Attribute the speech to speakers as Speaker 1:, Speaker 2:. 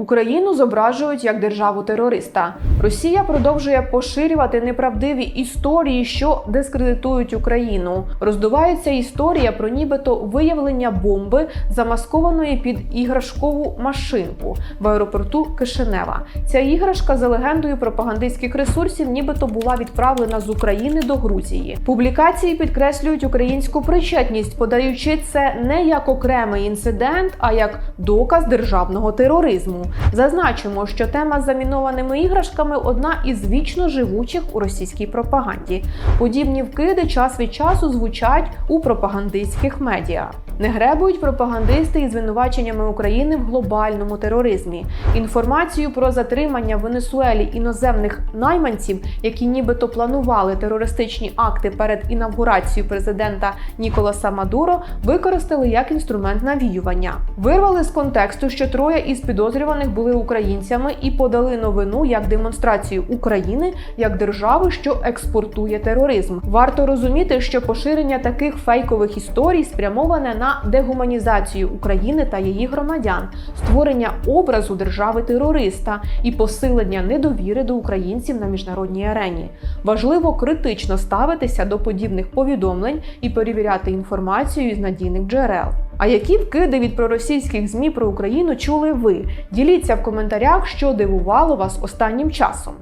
Speaker 1: Україну зображують як державу терориста. Росія продовжує поширювати неправдиві історії, що дискредитують Україну. Роздувається історія про нібито виявлення бомби, замаскованої під іграшкову машинку в аеропорту Кишинева. Ця іграшка за легендою пропагандистських ресурсів, нібито була відправлена з України до Грузії. Публікації підкреслюють українську причетність, подаючи це не як окремий інцидент, а як доказ державного тероризму. Зазначимо, що тема з замінованими іграшками одна із вічно живучих у російській пропаганді. Подібні вкиди час від часу звучать у пропагандистських медіа. Не гребують пропагандисти із звинуваченнями України в глобальному тероризмі. Інформацію про затримання в Венесуелі іноземних найманців, які нібито планували терористичні акти перед інавгурацією президента Ніколаса Мадуро, використали як інструмент навіювання. Вирвали з контексту, що троє із підозрюваних були українцями і подали новину як демонстрацію України як держави, що експортує тероризм. Варто розуміти, що поширення таких фейкових історій спрямоване на дегуманізацію України та її громадян, створення образу держави терориста і посилення недовіри до українців на міжнародній арені. Важливо критично ставитися до подібних повідомлень і перевіряти інформацію із надійних джерел. А які вкиди від проросійських змі про Україну чули ви? Діліться в коментарях, що дивувало вас останнім часом.